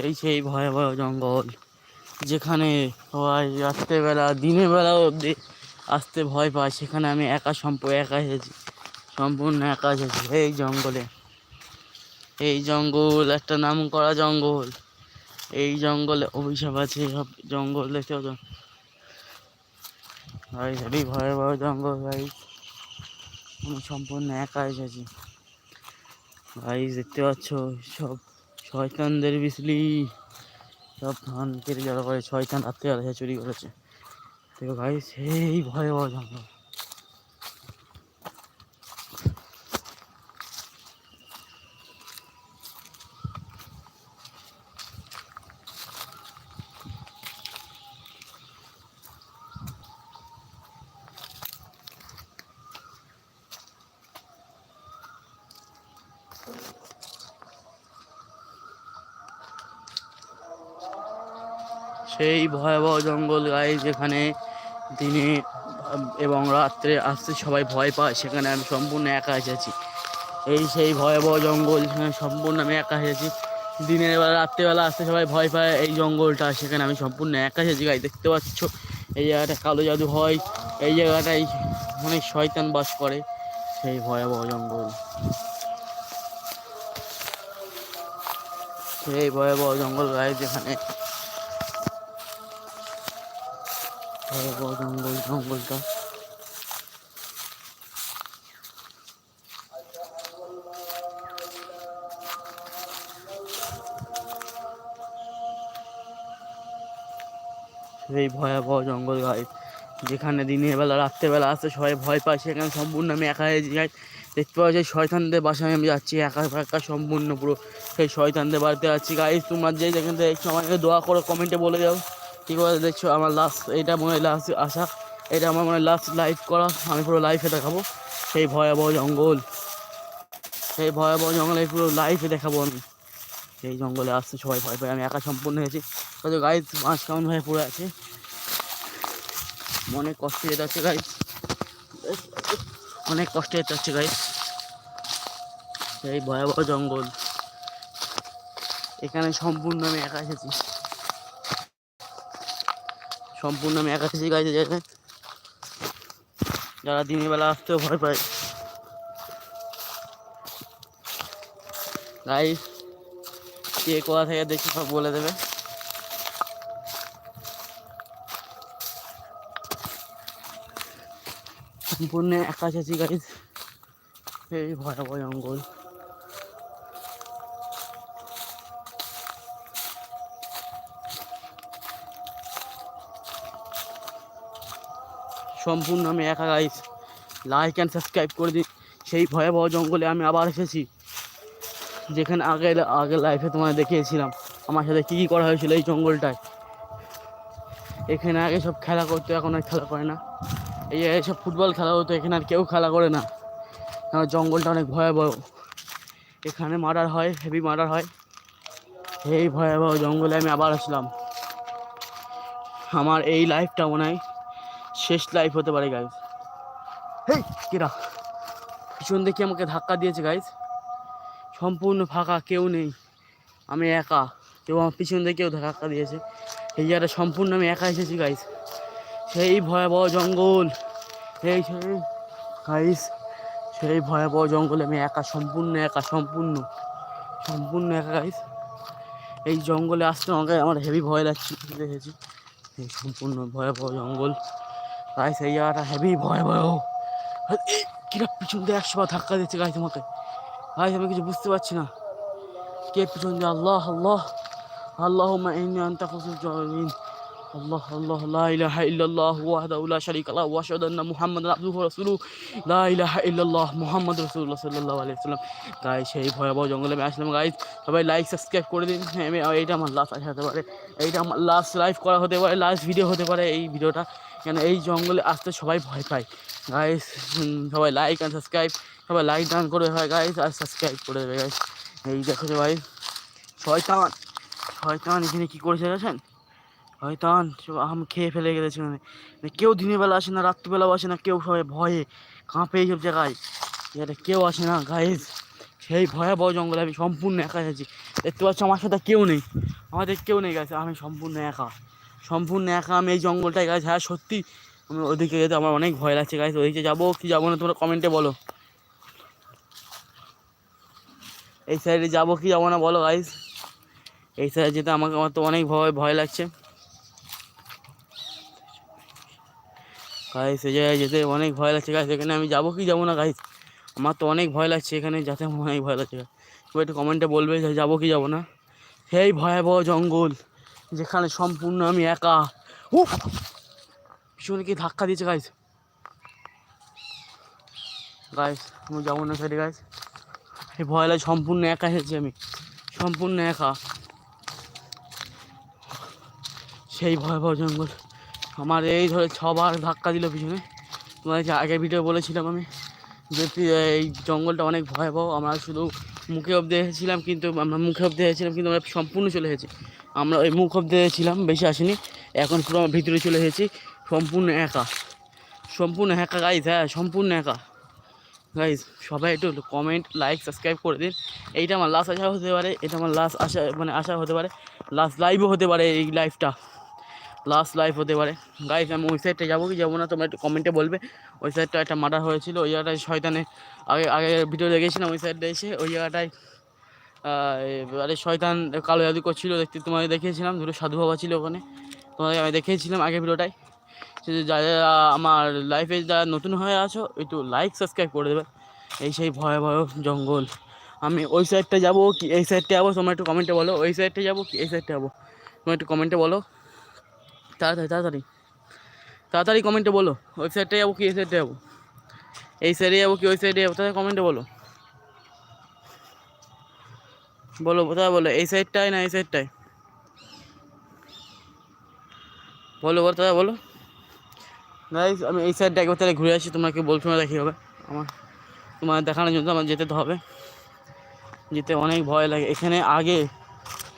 এই সেই ভয়াবহ জঙ্গল, যেখানে সবাই রাত্রেবেলা দিনের বেলা অবধি আসতে ভয় পায়। সেখানে আমি একা সম্প, একা এসেছি, সম্পূর্ণ একা এসেছি এই জঙ্গলে। এই জঙ্গল, একটা নাম করা জঙ্গল। এই জঙ্গলে অভিশাপ আছে, সব জঙ্গল দেখতে ভাই হেবি ভয়াবহ জঙ্গল, ভাই। আমি সম্পূর্ণ একা এসেছি। ভাই, দেখতে পাচ্ছ, সব শয়তানদের বিসলি। সব ধান কেটে যাওয়ার পরে শয়তান এসে চুরি করেছে। তো ভাই, সেই ভয়ে ভয় জঙ্গল সেই ভয়াবহ জঙ্গল গায়ে যেখানে দিনে এবং রাত্রে আসতে সবাই ভয় পায়, সেখানে আমি সম্পূর্ণ একা এসেছি এই সেই ভয়াবহ জঙ্গল যেখানে সম্পূর্ণ আমি একা এসেছি দিনের বেলা রাত্রেবেলা আসতে সবাই ভয় পায় এই জঙ্গলটা, সেখানে আমি সম্পূর্ণ একা এসেছি গাই দেখতে পাচ্ছ? এই জায়গাটা কালো জাদু হয়, এই জায়গাটায় অনেক শয়তান বাস করে, সেই ভয়াবহ জঙ্গল। সেই ভয়াবহ জঙ্গল গায়ে যেখানে ভয়াবহ জঙ্গল জঙ্গলটা সেই ভয়াবহ জঙ্গল গায়ে যেখানে দিনের বেলা রাত্রেবেলা আসতে সবাই ভয় পায়, সেখানে সম্পূর্ণ আমি একা যাই দেখতে পাওয়া যায় শয়তানদের বাসায় আমি যাচ্ছি, একা একা, সম্পূর্ণ পুরো। সেই শয়তানদের বাড়িতে যাচ্ছি গাইজ তোমার যে যেখান থেকে আমাকে দোয়া করো কমেন্টে বলে যাও কী করে দেখছ? আমার লাস্ট এটা মনে হয় লাস্ট আসা এটা আমার মনে হয় লাস্ট লাইভ করা। আমি পুরো লাইফে দেখাবো। সেই ভয়াবহ জঙ্গল। সেই ভয়াবহ জঙ্গলে পুরো লাইফে দেখাবো আমি। সেই জঙ্গলে আসতে সবাই ভয় পায়। আমি একা সম্পূর্ণ হয়েছি। হয়তো গাইজ মাছ কেমন ভাবে পড়ে আছে? অনেক কষ্ট যেতে হচ্ছে গাইজ অনেক কষ্ট যেতে হচ্ছে গাইজ সেই ভয়াবহ জঙ্গল। এখানে সম্পূর্ণ আমি একা এসেছি। সম্পূর্ণ আমি একা এসেছি গাইতে যেতে যারা দিনের বেলা আসতেও ভয় পায়। গাইজ কে কোথা থেকে দেখি সব বলে দেবে। সম্পূর্ণ একা এসেছি গাইজ এই ভয়াবহ জঙ্গল। সম্পূর্ণ আমি একা গাইজ লাইক অ্যান্ড সাবস্ক্রাইব করে দিন। সেই ভয়াবহ জঙ্গলে আমি আবার এসেছি। যেখানে আগে আগে লাইফে তোমায় দেখিয়েছিলাম। আমার সাথে কী কী করা হয়েছিল এই জঙ্গলটায়? এখানে আগে সব খেলা করতো, এখন আর খেলা করে না। এই সব ফুটবল খেলা হতো, এখানে আর কেউ খেলা করে না। কারণ জঙ্গলটা অনেক ভয়াবহ। এখানে মার্ডার হয় হেভি মার্ডার হয়। এই ভয়াবহ জঙ্গলে আমি আবার আসলাম। আমার এই লাইফটা মনে হয় শেষ লাইফ হতে পারে গাইজ হেই! কেরা পিছন দেখে আমাকে ধাক্কা দিয়েছে গাইজ সম্পূর্ণ ফাঁকা কেউ নেই। আমি একা। কেউ আমার পিছন থেকে কেউ ধাক্কা দিয়েছে। এই জায়গাটা সম্পূর্ণ আমি একা এসেছি গাইজ সেই ভয়াবহ জঙ্গল। সেই সেই গাইজ সেই ভয়াবহ জঙ্গলে আমি একা সম্পূর্ণ একা সম্পূর্ণ। সম্পূর্ণ একা গাইজ এই জঙ্গলে আসতে আমাকে আমার হেভি ভয় লাগছে দেখেছি। এই সম্পূর্ণ ভয়াবহ জঙ্গল। গাইস এই জায়গাটা হেভি ভয়াবহ। এই কিরা পিছন দিয়ে একশো বার ধাক্কা দিচ্ছে গাইস আমাকে গাইস আমি কিছু বুঝতে পারছি না। কে পিছন দিয়ে? আল্লাহ আল্লাহ। আল্লাহ ইন্নি আনতা খুশুল জালিমিন আল্লাহ আল্লাহ লা ইলাহা ইল্লাল্লাহ ওয়াহদাহু লা শারীকা লাহু ওয়া আশহাদু আন্না মুহাম্মাদান আবদুহু ওয়া রাসূলুহু। লা ইলাহা ইল্লাল্লাহ মুহাম্মাদুর রাসূলুল্লাহ সাল্লাল্লাহু আলাইহি ওয়াসাল্লাম। গাইস সেই ভয়াবহ জঙ্গলে আমি আসলাম গাইস সবাই লাইক সাবস্ক্রাইব করে দিন। হ্যাঁ, আমি এইটা আমার লাস্ট আসা পারে। এইটা আমার লাস্ট লাইভ করা হতে পারে লাস্ট ভিডিও হতে পারে এই ভিডিওটা কেন এই জঙ্গলে আসতে সবাই ভয় পায়। গাইস সবাই লাইক অ্যান্ড সাবস্ক্রাইব সবাই লাইক ডান করে হয় গাইস আর সাবস্ক্রাইব করে দেবে গাইস এই দেখো ভাই, শয়তান শয়তান এখানে কী করেছে দেখেন শয়তান, সব আম খেয়ে ফেলে গেছে মানে। মানে কেউ দিনের বেলা আসে না, রাত্রিবেলাও আসে না, কেউ সবাই ভয়ে কাঁপে এইসব জায়গায়। এটা কেউ আসে না গাইজ সেই ভয়াবহ জঙ্গলে আমি সম্পূর্ণ একা আছি। দেখতে পাচ্ছ আমার সাথে কেউ নেই। আমাদের কেউ নেই গেছে আমি সম্পূর্ণ একা। সম্পূর্ণ একা, আমি এই জঙ্গলটায় গেছি হ্যাঁ সত্যি। আমি ওদিকে যেতে আমার অনেক ভয় লাগছে গাছ ওদিকে যাব কি যাব না তোমরা কমেন্টে বলো। এই সাইডে যাব কি যাব না বলো গাইস এই সাইডে যেতে আমাকে আমার তো অনেক ভয় ভয় লাগছে। গাইস এই জায়গায় যেতে অনেক ভয় লাগছে গাইস এখানে আমি যাব কি যাব না গাইস আমার তো অনেক ভয় লাগছে এখানে যাতে, আমার অনেক ভয় লাগছে একটু কমেন্টে বলবে যাব কি যাব না। সেই ভয়াবহ জঙ্গল। যেখানে সম্পূর্ণ আমি একা। ও পিছনে কি ধাক্কা দিয়েছে গাইস গাইস আমি যাব না সাইডে গাইস এই ভয় লাগে, সম্পূর্ণ একা এসেছি আমি। সম্পূর্ণ একা। সেই ভয়াবহ জঙ্গল। আমার এই ধরে ছবার ধাক্কা দিল পিছনে। তোমার যে আগের ভিডিও বলেছিলাম আমি, যে, এই জঙ্গলটা অনেক ভয়াবহ। আমরা শুধু মুখে অব্দি এসেছিলাম, কিন্তু আমরা মুখে অব্দি এসেছিলাম, কিন্তু আমরা সম্পূর্ণ চলে এসেছি। আমরা ওই মুখ অব্দি এসেছিলাম বেশি আসিনি। এখন পুরো ভিতরে চলে এসেছি, সম্পূর্ণ একা। সম্পূর্ণ একা গাইজ হ্যাঁ সম্পূর্ণ একা। গাইজ সবাই একটু কমেন্ট লাইক সাবস্ক্রাইব করে দিন। এইটা আমার লাস্ট আশা হতে পারে, এটা আমার লাস্ট আশা মানে আশা হতে পারে। লাস্ট লাইভও হতে পারে এই লাইফটা লাস্ট লাইফ হতে পারে। গাইজ আমি ওই সাইডটা যাব কি যাব না, তোমরা একটু কমেন্টে বলবে। ওই সাইডটা একটা মার্ডার হয়েছিল, ওই জায়গাটায় শয়তানে আগে আগে ভিডিও দেখেছিলাম, ওই সাইডটা এসে ওই জায়গাটায় আরে শয়তান কালো জাদু করছিল, দেখতে তোমাদের দেখিয়েছিলাম দুটো সাধু বাবা ছিল ওখানে। তোমাদের আমি দেখিয়েছিলাম আগের ভিডিওটায়। যারা আমার লাইফে যারা নতুন হয়ে আছো, একটু লাইক সাবস্ক্রাইব করে দেবে। এই সেই ভয়াবহ জঙ্গল। আমি ওই সাইডটা যাব কি এই সাইডটা যাব, তোমরা একটু কমেন্টে বলো। ওই সাইডটা যাব কি এই সাইডটা যাব? তোমরা একটু কমেন্টে বলো। তাড়াতাড়ি তাড়াতাড়ি। তাড়াতাড়ি কমেন্টে বলো। ওই সাইডটা যাব কি এই সাইডটা যাব? এই সাইডে যাব কি ওই সাইডে যাব? তাহলে কমেন্টে বলো। বলো, কোথায় বলো? এই সাইডটায় না এই সাইডটায় বলো তাহলে বলো? গাইজ আমি এই সাইডটা একবার তাহলে ঘুরে আসি, তোমাকে বলছো না দেখি, হবে? আমার তোমার দেখানোর জন্য আমার যেতে তো হবে। যেতে অনেক ভয় লাগে। এখানে আগে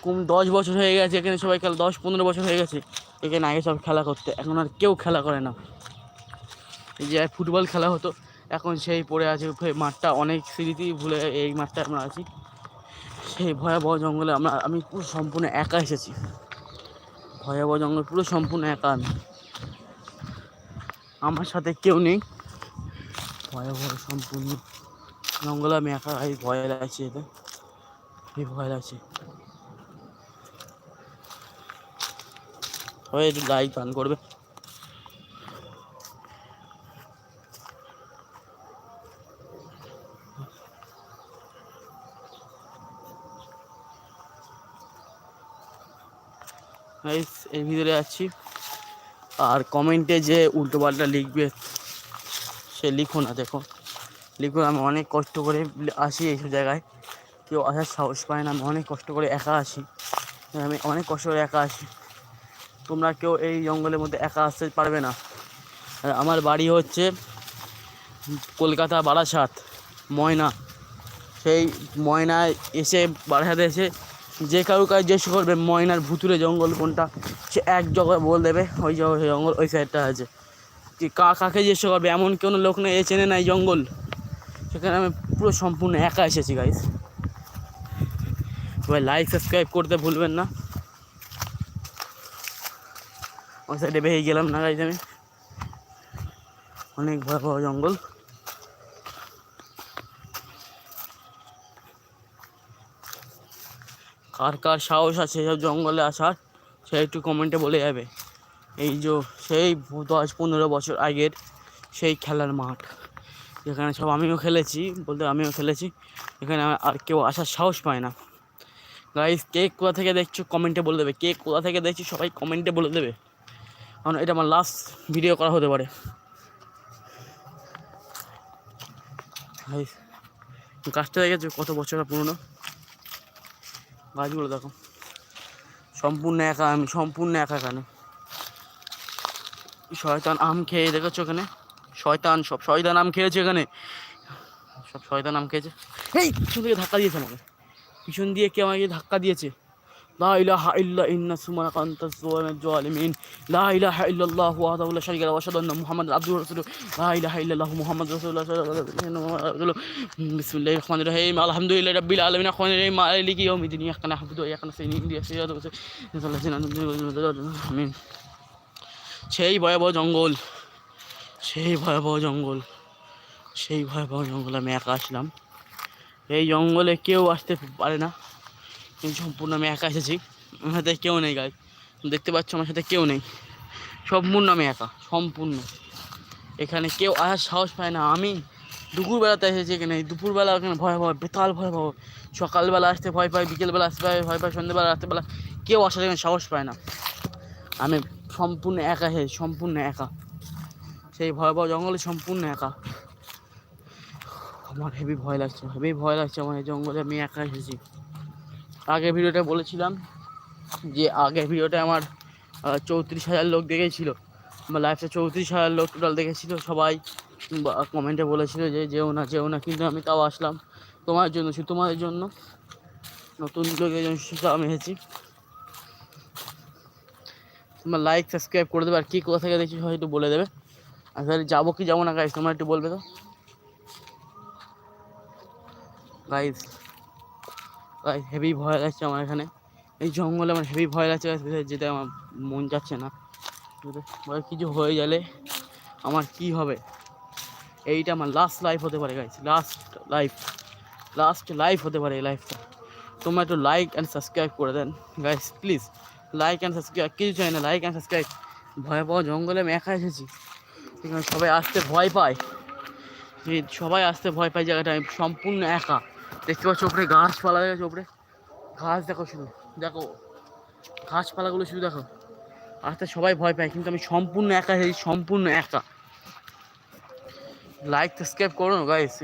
কম দশ বছর হয়ে গেছে, এখানে সবাই খেলা দশ পনেরো বছর হয়ে গেছে। এখানে আগে সব খেলা করতে। এখন আর কেউ খেলা করে না। যে ফুটবল খেলা হতো, এখন সেই পড়ে আছে, মাঠটা অনেক স্মৃতি ভুলে এই মাঠটা আমরা আছি। সেই ভয়াবহ জঙ্গলে আমরা, আমি পুরো সম্পূর্ণ একা এসেছি। ভয়াবহ জঙ্গল, পুরো সম্পূর্ণ একা আমি। আমার সাথে কেউ নেই। ভয়াবহ সম্পূর্ণ জঙ্গলে আমি একা, এই ভয় লাগছে এতে। এই ভয় লাগছে। সবাই একটু লাইক করবে। এই ভিতরে আছি। আর কমেন্টে যে উল্টো পাল্টা লিখবে, সে লিখো না, দেখো। লিখো, আমি অনেক কষ্ট করে আসি এইসব জায়গায়। কেউ আসার সাহস পায় না, আমি অনেক কষ্ট করে একা আসি আমি অনেক কষ্ট করে একা আসি তোমরা কেউ এই জঙ্গলের মধ্যে একা আসতে পারবে না। আমার বাড়ি হচ্ছে কলকাতা বারাসাত, ময়না। সেই ময়নায় এসে, বারাসাতে এসে যে কারও কাজ জিজ্ঞেস করবে, ময়নার ভুতুরে জঙ্গল কোনটা, সে এক জায়গায় বল দেবে, ওই জঙ্গল, ওই সাইডটা আছে। কি কা, কাকে জিজ্ঞেস করবে, এমন কোনো লোক নেই, এ চেনে নাই জঙ্গল। সেখানে আমি পুরো সম্পূর্ণ একা এসেছি গাইস সবাই লাইক সাবস্ক্রাইব করতে ভুলবেন না। ওই সাইডে বেরিয়ে গেলাম না গাইজ আমি। অনেক ভয়াবহ জঙ্গল। কার কার সাহস আছে সব জঙ্গলে আসার সে একটু কমেন্টে বলে যাবে। এই যে, সেই দশ পনেরো বছর আগের সেই খেলার মাঠ, যেখানে সব আমিও খেলেছি, বলতে আমিও খেলেছি, এখানে আর- কেউ আসার সাহস পায় না। গাইস কে কোথা থেকে দেখছ কমেন্টে বলে দেবে। কে কোথা থেকে দেখছি সবাই কমেন্টে বলে দেবে। কারণ এটা আমার লাস্ট ভিডিও করা হতে পারে। গাছটা দেখেছ? কত বছর পুরনো? গাছগুলো দেখো। সম্পূর্ণ একা আমি, সম্পূর্ণ একা এখানে। শয়তান আম খেয়ে, দেখেছ এখানে? শয়তান, সব শয়তান আম খেয়েছে এখানে। সব শয়তান আম খেয়েছে। এই, পিছন থেকে ধাক্কা দিয়েছে আমাকে। পিছন দিয়ে কে আমাকে ধাক্কা দিয়েছে? لا إله إلا إن سبحانك أنت الظالم الظالمين لا إله إلا الله وحده لا شريك له وأشهد أن محمدا عبده ورسوله لا إله إلا الله محمد رسول الله بسم الله الرحمن الرحيم الحمد لله رب العالمين الرحمن الرحيم مالك يوم الدين إياك نعبد وإياك نستعين اهدنا الصراط المستقيم آمين সেই ভয়াবহ জঙ্গল সেই ভয়াবহ জঙ্গল সেই ভয়াবহ জঙ্গলে আমি একা আসলাম এই জঙ্গলে কেউ আসতে পারে না সম্পূর্ণ আমি একা এসেছি। আমার সাথে কেউ নেই গাই দেখতে পাচ্ছ আমার সাথে কেউ নেই। সম্পূর্ণ আমি একা, সম্পূর্ণ। এখানে কেউ আসার সাহস পায় না। আমি দুপুরবেলাতে এসেছি এখানে। দুপুরবেলা এখানে ভয় ভয় বেতাল ভয় ভয় সকালবেলা আসতে ভয় পাই, বিকেলবেলা আসতে পাই, ভয় পাই, সন্ধ্যেবেলা, রাত্রেবেলা কেউ আসার এখানে সাহস পায় না। আমি সম্পূর্ণ একা এসেছি, সম্পূর্ণ একা। সেই ভয়াবহ জঙ্গলে সম্পূর্ণ একা। আমার হেভি ভয় লাগছে হেভি ভয় লাগছে আমার এই জঙ্গলে। আমি একা এসেছি। আগের ভিডিওটা বলেছিলাম যে আগের ভিডিওটা আমার চৌত্রিশ হাজার লোক দেখেছিল। আমার লাইফে চৌত্রিশ হাজার লোক টোটাল দেখেছিল। সবাই কমেন্টে বলেছিল যে যেও না যেও না, কিন্তু আমি তাও আসলাম তোমার জন্য, শুধু তোমাদের জন্য। নতুন লোকের জন্য শুধু আমি এসেছি। তোমার লাইক সাবস্ক্রাইব করে দেবে, আর কী কোথা থেকে দেখছি সবাই একটু বলে দেবে। আর তাহলে যাব কি যাব না গাইজ তোমরা একটু বলবে তো? গাইজ গাইজ হেভি ভয় লাগছে আমার এখানে। এই জঙ্গলে আমার হেভি ভয় লাগছে ভিতরে যেতে আমার মন যাচ্ছে না। কিছু হয়ে গেলে আমার কি হবে? এইটা আমার লাস্ট লাইফ হতে পারে guys last life last life হতে পারে এই লাইফটা তোমরা একটু লাইক অ্যান্ড সাবস্ক্রাইব করে দেন guys please like and subscribe কিছু চাই না লাইক অ্যান্ড সাবস্ক্রাইব ভয় পাওয়া জঙ্গলে আমি একা এসেছি। সবাই আসতে ভয় পায়। সবাই আসতে ভয় পায়, জায়গাটা আমি সম্পূর্ণ একা। দেখতে পাচ্ছ উপরে গাছপালা দেখেছ ওপরে ঘাস দেখো শুধু, দেখো। গাছপালাগুলো শুধু দেখো। আসতে সবাই ভয় পায়, কিন্তু আমি সম্পূর্ণ একা এসেছি সম্পূর্ণ একা। লাইক সাবস্ক্রাইব করো গাইস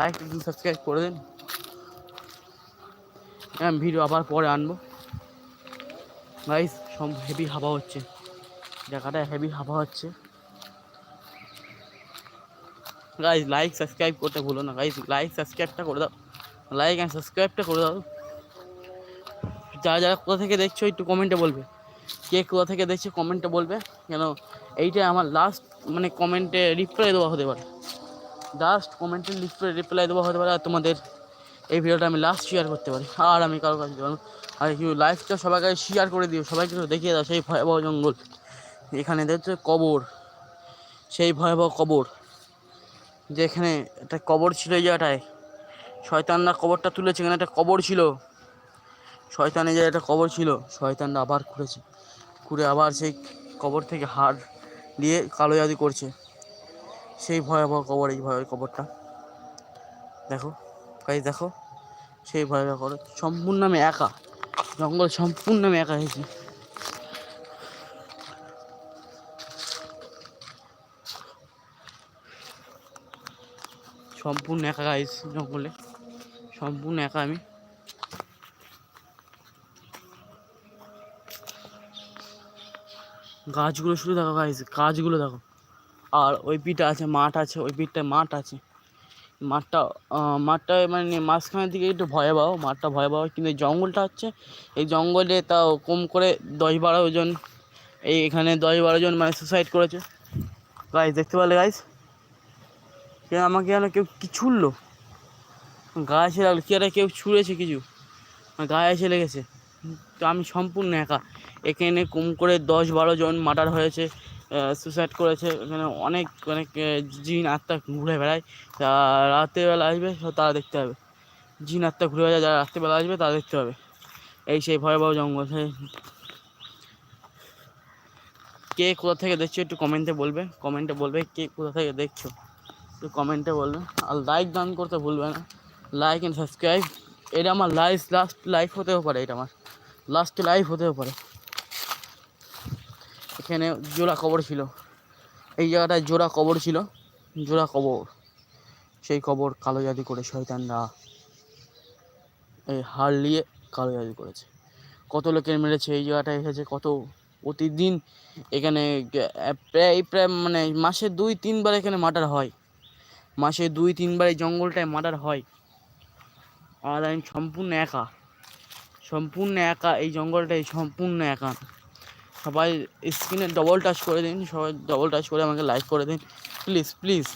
লাইক সাবস্ক্রাইব করে দিন। হ্যাঁ ভিডিও আবার পরে আনব। গাইস সব হেভি হাওয়া হচ্ছে। জায়গাটা হেভি হাওয়া হচ্ছে। গাইজ লাইক সাবস্ক্রাইব করতে ভুলো না। গাইজ লাইক সাবস্ক্রাইবটা করে দাও। লাইক অ্যান্ড সাবস্ক্রাইবটা করে দাও। যারা যারা কোথা থেকে দেখছ, একটু কমেন্টে বলবে। কে কোথা থেকে দেখছ কমেন্টে বলবে। কেন? এইটা আমার লাস্ট মানে কমেন্টে রিপ্লাই দেওয়া হতে পারে। লাস্ট কমেন্টে রিপ্লাই রিপ্লাই দেওয়া হতে পারে। আর তোমাদের এই ভিডিওটা আমি লাস্ট শেয়ার করতে পারি। আর আমি কারও কাছে দেবো আর কি লাইভটা সবাইকে শেয়ার করে দিও। সবাইকে দেখিয়ে দাও, সেই ভয়াবহ জঙ্গল। এখানে দেখছ কবর। সেই ভয়াবহ কবর। যেখানে একটা কবর ছিল এই জায়গাটায়। শয়তানরা কবরটা তুলেছে এখানে একটা কবর ছিল। শয়তানের জায়গায় একটা কবর ছিল, শয়তানরা আবার খুঁড়েছে। খুঁড়ে আবার সেই কবর থেকে হাড় দিয়ে কালো জাদু করছে। সেই ভয়াবহ কবর, এই ভয়াবহ কবরটা। দেখো কাজ দেখো। সেই ভয়াবহ কবর সম্পূর্ণ আমি একা। জঙ্গল সম্পূর্ণ আমি একা হয়েছি। সম্পূর্ণ একা গাইজ জঙ্গলে। সম্পূর্ণ একা আমি। গাছগুলো শুধু দেখো গাইজ গাছগুলো দেখো। আর ওই পিঠটা আছে, মাঠ আছে, ওই পিঠটায় মাঠ আছে। মাঠটা মাঠটা মানে মাঝখানের দিকে একটু ভয়ে ভয়াবহ, মাঠটা ভয়াবহ, কিন্তু জঙ্গলটা হচ্ছে, এই জঙ্গলে তাও কম করে দশ বারো জন, এই এখানে দশ বারো জন মানে সুসাইড করেছে। গাইজ দেখতে পারলে গাইজ আমাকে যেন কেউ কি ছুড়লো গায়ে এসে লাগল। কি কেউ ছুঁড়েছে কিছু? গায়ে এসে লেগেছে। তো আমি সম্পূর্ণ একা। এখানে কম করে দশ বারো জন মার্ডার হয়েছে সুসাইড করেছে। এখানে অনেক অনেক জিন আত্মা ঘুরে বেড়ায়। তা রাত্রেবেলা আসবে, তারা দেখতে হবে জিন আত্মা ঘুরে বেড়ায় যারা রাত্রেবেলা আসবে, তারা দেখতে হবে এই সেই ভয়াবহ জঙ্গল। সেই কে কোথা থেকে দেখছ একটু কমেন্টে বলবে। কমেন্টে বলবে কে কোথা থেকে দেখছ। একটু কমেন্টে বলবে। আর লাইক দান করতে ভুলবে না। লাইক অ্যান্ড সাবস্ক্রাইব এটা আমার লাইফ লাস্ট লাইফ হতেও পারে এটা আমার। লাস্ট লাইফ হতেও পারে। এখানে জোড়া কবর ছিল। এই জায়গাটায় জোড়া কবর ছিল। জোড়া কবর। সেই কবর কালো জাদু করে শয়তানরা এই হার নিয়ে কালো জাদু করেছে। কত লোকের মেরেছে, এই জায়গাটায় এসেছে, কত প্রতিদিন এখানে প্রায় প্রায় মানে মাসে দুই, তিনবার এখানে মার্ডার হয়। মাসে দুই, তিনবার এই জঙ্গলটায় মার্ডার হয়। আর আমি সম্পূর্ণ একা। সম্পূর্ণ একা, এই জঙ্গলটাই সম্পূর্ণ একা। সবাই স্ক্রিনে ডবল টাচ করে দিন, সবাই ডবল টাচ করে আমাকে লাইক করে দিন। প্লিজ প্লিজ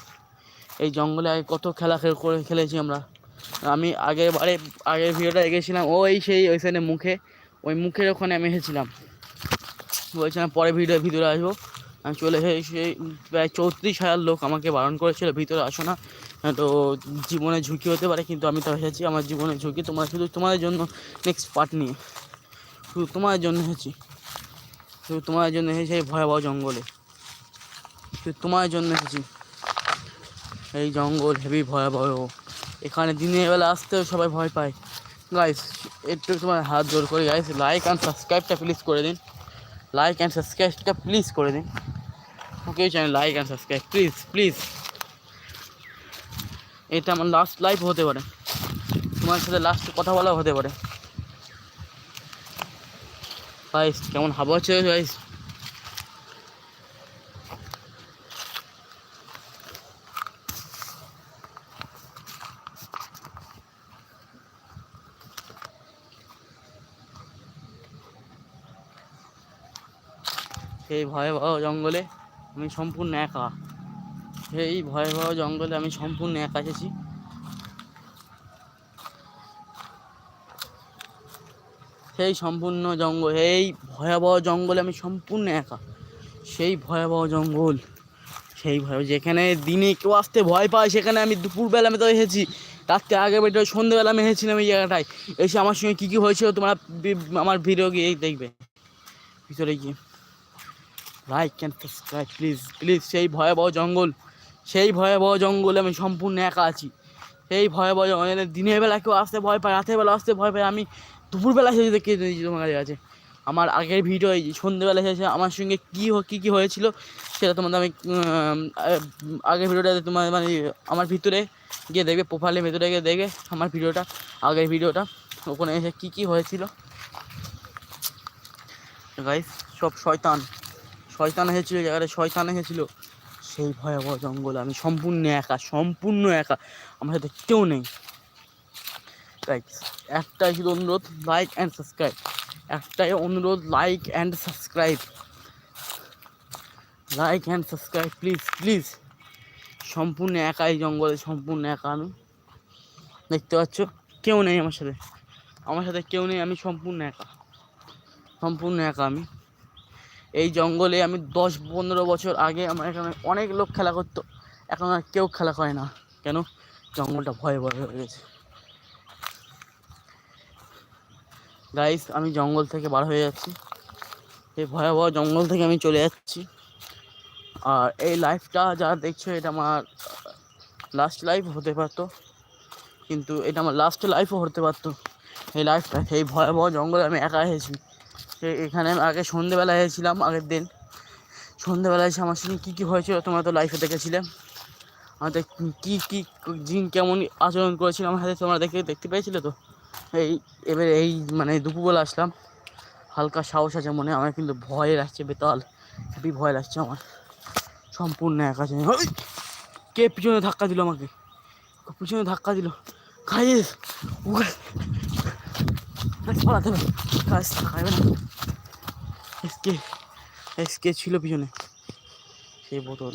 এই জঙ্গলে আগে কত খেলা খেল করে খেলেছি আমরা। আমি আগের বারে আগের ভিডিওটা এগেছিলাম ওই সেই ওইখানে মুখে, ওই মুখের ওখানে আমি এসেছিলাম। বলছিলাম পরে ভিডিও ভিতরে আসব। আমি চলে এসে সেই প্রায় চৌত্রিশ হাজার লোক আমাকে বারণ করেছিল, ভিতরে আসো না। তো জীবনে ঝুঁকি হতে পারে, কিন্তু আমি তো এসেছি আমার জীবনে ঝুঁকি। তোমার শুধু তোমাদের জন্য নেক্সট পার্ট নিয়ে, শুধু তোমাদের জন্য এসেছি শুধু তোমাদের জন্য এসেছি এই ভয়াবহ জঙ্গলে। শুধু তোমাদের জন্য এসেছি এই জঙ্গল হেভি ভয়াবহ। এখানে দিনের বেলা আসতেও সবাই ভয় পায়। গাইস একটু তোমার হাত জোর করে গাইস লাইক অ্যান্ড সাবস্ক্রাইবটা প্লিজ করে দিন। লাইক অ্যান্ড সাবস্ক্রাইবটা প্লিজ করে দিন। Okay channel like and subscribe please please এটা আমার লাস্ট লাইফ হতে পারে। তোমার সাথে লাস্ট কথা বলা হতে পারে। গাইস কেমন হাওয়া হচ্ছে গাইস সেই ভয়াবহ জঙ্গলে আমি সম্পূর্ণ একা। সেই ভয়াবহ জঙ্গলে আমি সম্পূর্ণ একা এসেছি। সেই সম্পূর্ণ জঙ্গল, এই ভয়াবহ জঙ্গলে আমি সম্পূর্ণ একা। সেই ভয়াবহ জঙ্গল, সেই ভয় যেখানে দিনে কেউ আসতে ভয় পায়, সেখানে আমি দুপুরবেলা আমি তো এসেছি। রাত্রে আগে বেটে সন্ধ্যেবেলা আমি এসেছিলাম এই জায়গাটায়। এসে আমার সঙ্গে কী কী হয়েছিল তোমরা আমার ভিডিও গিয়ে দেখবে। ভিতরে গিয়ে like and subscribe please please সেই ভয়াবহ জঙ্গল। সেই ভয়াবহ জঙ্গলে আমি সম্পূর্ণ একা আছি। সেই ভয়াবহ জঙ্গলে দিনের বেলা কেউ আসতে ভয় পায়, রাতের বেলা আসতে ভয় পায়, আমি দুপুরবেলা এসে দেখে দিয়েছি তোমার কাছে। আমার আগের ভিডিও এই সন্ধ্যেবেলা এসেছে আমার সঙ্গে কী কী কী হয়েছিল সেটা তোমাদের আমি আগের ভিডিওটাতে তোমার মানে আমার ভিতরে গিয়ে দেখবে প্রোফাইলের ভিতরে গিয়ে দেখবে আমার ভিডিওটা আগের ভিডিওটা ওখানে এসে কী কী হয়েছিল? গাইস সব শয়তান। শয়তান এসেছিল, জায়গাটা শয়তান এসেছিল। সেই ভয়াবহ জঙ্গলে, আমি সম্পূর্ণ একা সম্পূর্ণ একা। আমার সাথে কেউ নেই। একটাই শুধু অনুরোধ লাইক অ্যান্ড সাবস্ক্রাইব একটাই অনুরোধ like and subscribe like and subscribe please please সম্পূর্ণ একা এই জঙ্গলে, সম্পূর্ণ একা আমি। দেখতে পাচ্ছ? কেউ নেই আমার সাথে। আমার সাথে কেউ নেই, আমি সম্পূর্ণ একা। সম্পূর্ণ একা আমি। এই জঙ্গলে আমি দশ পনেরো বছর আগে আমার এখানে অনেক লোক খেলা করতো। এখন আর কেউ খেলা করে না। কেন? জঙ্গলটা ভয়ে ভয়ে হয়ে গেছে। গাইস আমি জঙ্গল থেকে বার হয়ে যাচ্ছি। এই ভয়াবহ জঙ্গল থেকে আমি চলে যাচ্ছি। আর এই লাইফটা যা দেখছ, এটা আমার লাস্ট লাইফ হতে পারতো। কিন্তু এটা আমার লাস্ট লাইফও হতে পারতো। এই লাইফটা সেই ভয়াবহ জঙ্গলে আমি একা সে এখানে আগে সন্ধেবেলায় এসেছিলাম, আগের দিন। সন্ধেবেলায় এসে আমার সঙ্গে কী কী হয়েছিল তোমরা তো লাইফে দেখেছিলে। আমাদের কী কী, জিন কেমন আচরণ করেছিল আমার সাথে তোমরা দেখে, দেখতে পেয়েছিলে তো? এই, এবারে এই মানে দুপুরবেলা আসলাম। হালকা সাহস আছে মনে, আমার কিন্তু ভয় লাগছে বেতাল। হেবি ভয় লাগছে আমার। সম্পূর্ণ একা আছে। কে পিছনে ধাক্কা দিল আমাকে? পিছনে ধাক্কা দিল? খাইস পালাতে হবে কাজ খাইবে না এসকে এসকে ছিল পিছনে। সেই বোতল।